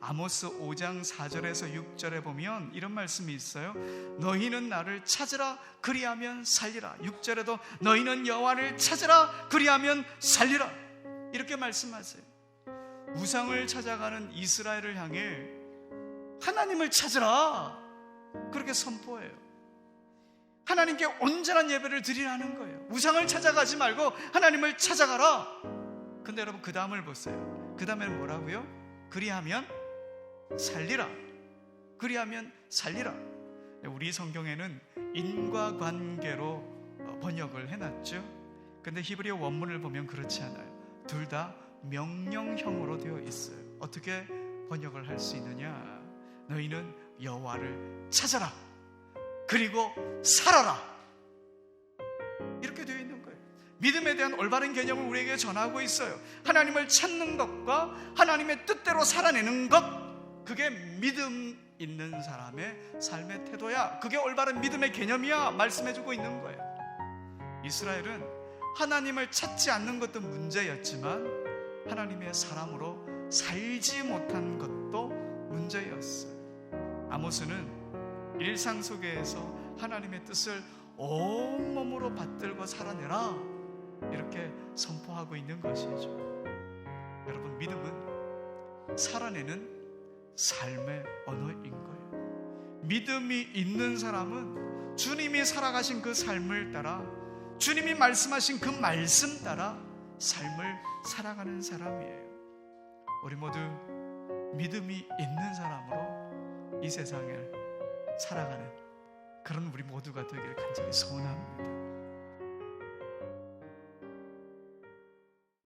아모스 5장 4절에서 6절에 보면 이런 말씀이 있어요. 너희는 나를 찾으라 그리하면 살리라. 6절에도 너희는 여호와를 찾으라 그리하면 살리라. 이렇게 말씀하세요. 우상을 찾아가는 이스라엘을 향해 하나님을 찾으라. 그렇게 선포해요. 하나님께 온전한 예배를 드리라는 거예요. 우상을 찾아가지 말고 하나님을 찾아가라. 근데 여러분 그 다음을 보세요. 그 다음에는 뭐라고요? 그리하면 살리라. 그리하면 살리라. 우리 성경에는 인과관계로 번역을 해놨죠. 근데 히브리어 원문을 보면 그렇지 않아요. 둘 다 명령형으로 되어 있어요. 어떻게 번역을 할 수 있느냐? 너희는 여호와를 찾아라. 그리고 살아라. 이렇게 되어 있는 거예요. 믿음에 대한 올바른 개념을 우리에게 전하고 있어요. 하나님을 찾는 것과 하나님의 뜻대로 살아내는 것, 그게 믿음 있는 사람의 삶의 태도야. 그게 올바른 믿음의 개념이야. 말씀해주고 있는 거예요. 이스라엘은 하나님을 찾지 않는 것도 문제였지만 하나님의 사람으로 살지 못한 것도 문제였어요. 아모스는 일상 속에서 하나님의 뜻을 온몸으로 받들고 살아내라. 이렇게 선포하고 있는 것이죠. 여러분, 믿음은 살아내는 삶의 언어인 거예요. 믿음이 있는 사람은 주님이 살아가신 그 삶을 따라 주님이 말씀하신 그 말씀 따라 삶을 살아가는 사람이에요. 우리 모두 믿음이 있는 사람으로 이 세상을 살아가는 그런 우리 모두가 되기를 간절히 소원합니다.